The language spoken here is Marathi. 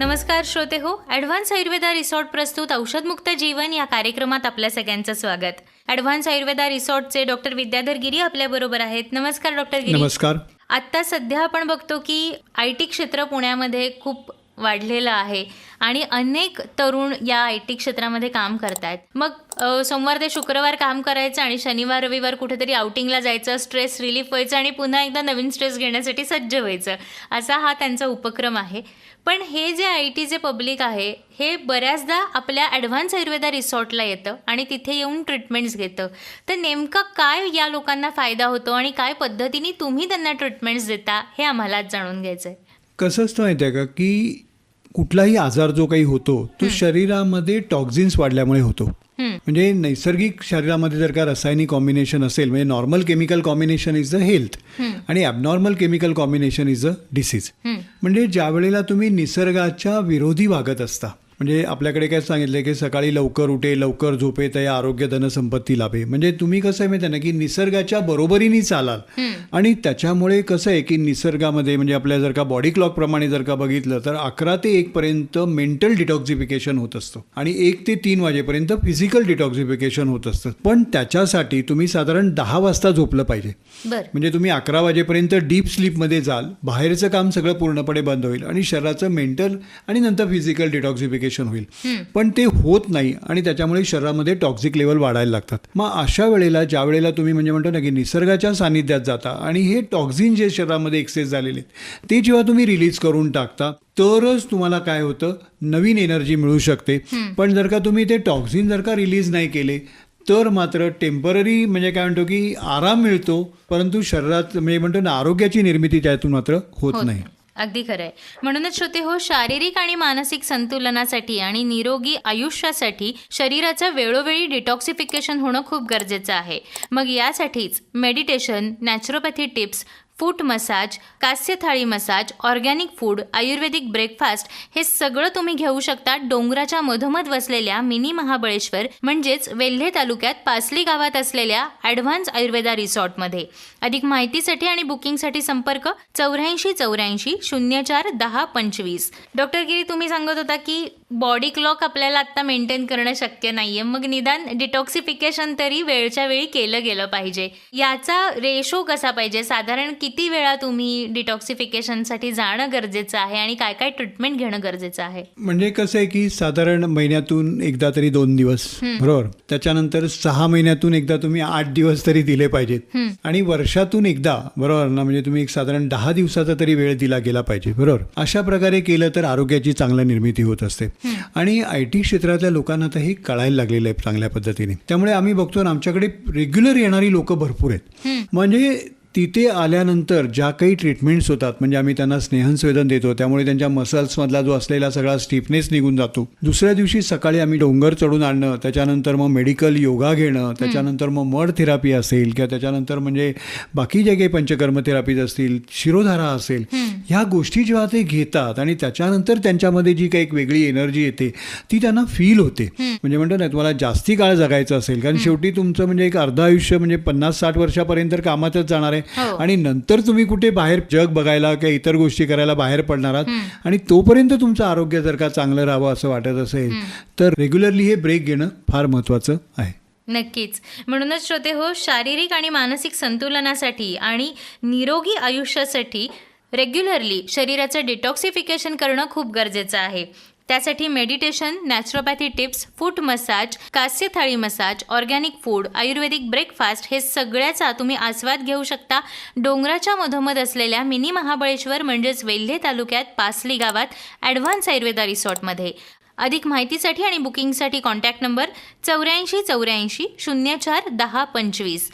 नमस्कार श्रोते हो ॲडव्हान्स आयुर्वेदा रिसॉर्ट प्रस्तुत औषधमुक्त जीवन या कार्यक्रमात आपल्या सगळ्यांचं स्वागत. ॲडव्हान्स आयुर्वेदा रिसॉर्टचे डॉक्टर विद्याधर गिरी आपल्याबरोबर आहेत. नमस्कार डॉक्टर गिरी. नमस्कार. आत्ता सध्या आपण बघतो की आय टी क्षेत्र पुण्यामध्ये खूप वाढलेलं आहे. आणि अनेक तरुण या आय टी क्षेत्रामध्ये काम करतायत. मग सोमवार ते शुक्रवार काम करायचं आणि शनिवार रविवार कुठेतरी आउटिंगला जायचं स्ट्रेस रिलीफ व्हायचं आणि पुन्हा एकदा नवीन स्ट्रेस घेण्यासाठी सज्ज व्हायचं. असा हा त्यांचा उपक्रम आहे. पण हे जे आय टीचे पब्लिक आहे हे बऱ्याचदा आपल्या ॲडव्हान्स आयुर्वेदा रिसॉर्टला येतं आणि तिथे येऊन ट्रीटमेंट्स घेतं. तर नेमका काय या लोकांना फायदा होतो आणि काय पद्धतीने तुम्ही त्यांना ट्रीटमेंट्स देता हे आम्हालाच जाणून घ्यायचं आहे कसं असतं माहिती आहे का की कुठलाही आजार जो काही होतो तो शरीरामध्ये टॉक्झिन्स वाढल्यामुळे होतो. म्हणजे नैसर्गिक शरीरामध्ये जर का रासायनिक कॉम्बिनेशन असेल म्हणजे normal chemical combination is the health आणि abnormal chemical combination is a disease. म्हणजे ज्या वेळेला तुम्ही निसर्गाच्या विरोधी वागत असता म्हणजे आपल्याकडे काय सांगितलं की सकाळी लवकर उठे लवकर झोपे तया आरोग्य धन संपत्ती लाभे. म्हणजे तुम्ही कसं आहे माहिती ना की निसर्गाच्या बरोबरीने चालाल. आणि त्याच्यामुळे कसं आहे की निसर्गामध्ये म्हणजे आपल्या जर का बॉडी क्लॉक प्रमाणे जर का बघितलं तर अकरा ते एक पर्यंत मेंटल डिटॉक्झिफिकेशन होत असतं. आणि एक ते तीन वाजेपर्यंत फिजिकल डिटॉक्झिफिकेशन होत असतं. पण त्याच्यासाठी तुम्ही साधारण दहा वाजता झोपलं पाहिजे. म्हणजे तुम्ही अकरा वाजेपर्यंत डीप स्लीपमध्ये जाल. बाहेरचं काम सगळं पूर्णपणे बंद होईल. आणि शरीराचं मेंटल आणि नंतर फिजिकल डिटॉक्झिफिकेशन होईल. पण ते होत नाही आणि त्याच्यामुळे शरीरामध्ये टॉक्झिक लेवल वाढायला लागतात. मग अशा वेळेला ज्या वेळेला तुम्ही म्हणजे म्हणतो ना की निसर्गाच्या सानिध्यात जाता आणि हे टॉक्झिन जे शरीरामध्ये एक्सेस झालेले आहेत ते जेव्हा तुम्ही रिलीज करून टाकता तरच तुम्हाला काय होतं? नवीन एनर्जी मिळू शकते. पण जर का तुम्ही ते टॉक्झिन जर का रिलीज नाही केले तर मात्र टेंपररी म्हणजे काय म्हणतो की आराम मिळतो परंतु शरीरात म्हणजे म्हणतो ना आरोग्याची निर्मिती त्यातून मात्र होत नाही. अगदी खरं आहे म्हणूनच श्रोते हो शारीरिक आणि मानसिक संतुलनासाठी आणि निरोगी आयुष्यासाठी शरीराचं वेळोवेळी डिटॉक्सिफिकेशन होणं खूप गरजेचं आहे. मग यासाठीच meditation naturopathy tips foot massage कास्य थाळी massage organic food Ayurvedic breakfast हे सगळं तुम्ही घेऊ शकता डोंगराच्या मधोमध वसलेल्या मिनी महाबळेश्वर म्हणजेच वेल्हे तालुक्यात पासली गावात असलेल्या ॲडव्हान्स आयुर्वेदा रिसॉर्टमध्ये. अधिक माहितीसाठी आणि बुकिंगसाठी संपर्क चौऱ्याऐंशी चौऱ्याऐंशी शून्य चार दहा पंचवीस. डॉक्टर गिरी तुम्ही सांगत होता की बॉडी क्लॉक आपल्याला आता मेंटेन करणं शक्य नाहीये. मग निदान डिटॉक्सिफिकेशन तरी वेळच्या वेळी केलं गेलं पाहिजे. याचा रेशो कसा पाहिजे? साधारण किती वेळा तुम्ही डिटॉक्सिफिकेशनसाठी जाणं गरजेचं आहे आणि काय काय ट्रीटमेंट घेणं गरजेचं आहे? म्हणजे कसं आहे की साधारण महिन्यातून एकदा तरी दोन दिवस बरोबर? त्याच्यानंतर सहा महिन्यातून एकदा तुम्ही आठ दिवस तरी दिले पाहिजेत. आणि वर्षातून एकदा बरोबर ना? म्हणजे तुम्ही एक साधारण दहा दिवसाचा तरी वेळ दिला गेला पाहिजे बरोबर? अशा प्रकारे केलं तर आरोग्याची चांगल्या निर्मिती होत असते. आणि आय टी क्षेत्रातल्या लोकांना तर हे कळायला लागलेलं आहे चांगल्या पद्धतीने. त्यामुळे आम्ही बघतो ना आमच्याकडे रेग्युलर येणारी लोक भरपूर आहेत. म्हणजे तिथे आल्यानंतर ज्या काही ट्रीटमेंट्स होतात म्हणजे आम्ही त्यांना स्नेहनस्वेदन देतो त्यामुळे त्यांच्या मसल्समधला जो असलेला सगळा स्टिफनेस निघून जातो. दुसऱ्या दिवशी सकाळी आम्ही डोंगर चढून आणणं त्याच्यानंतर मग मेडिकल योगा घेणं त्याच्यानंतर मग मड थेरपी असेल किंवा त्याच्यानंतर म्हणजे बाकी जे काही पंचकर्म थेरपीज असतील शिरोधारा असेल ह्या गोष्टी जेव्हा ते घेतात आणि त्याच्यानंतर त्यांच्यामध्ये जी काही एक वेगळी एनर्जी येते ती त्यांना फील होते. म्हणजे म्हणतो ना तुम्हाला जास्ती काळ जगायचं असेल कारण शेवटी तुमचं म्हणजे एक अर्ध आयुष्य म्हणजे पन्नास साठ वर्षापर्यंत कामातच जाणार आहे. हो. आणि नंतर तुम्ही कुठे बाहेर जग बघायला किंवा इतर गोष्टी करायला बाहेर पडणार आहात आणि तोपर्यंत तुमचं आरोग्य जर का चांगलं राहावं असं वाटत असेल तर रेग्युलरली हे ब्रेक घेणं फार महत्वाचं आहे. नक्कीच. म्हणूनच श्रोते हो शारीरिक आणि मानसिक संतुलनासाठी आणि निरोगी आयुष्यासाठी रेग्युलरली शरीराचं डिटॉक्सिफिकेशन करणं खूप गरजेचं आहे. त्यासाठी meditation naturopathy tips foot massage कास्य थाळी massage organic food Ayurvedic breakfast हे सगळ्याचा तुम्ही आस्वाद घेऊ शकता. डोंगराच्या मधोमध असलेल्या मिनी महाबळेश्वर म्हणजेच वेल्हे तालुक्यात पासली गावात ॲडव्हान्स आयुर्वेदा रिसॉर्टमध्ये अधिक माहितीसाठी आणि बुकिंगसाठी कॉन्टॅक्ट नंबर चौऱ्याऐंशी चौऱ्याऐंशी शून्य चार दहा पंचवीस.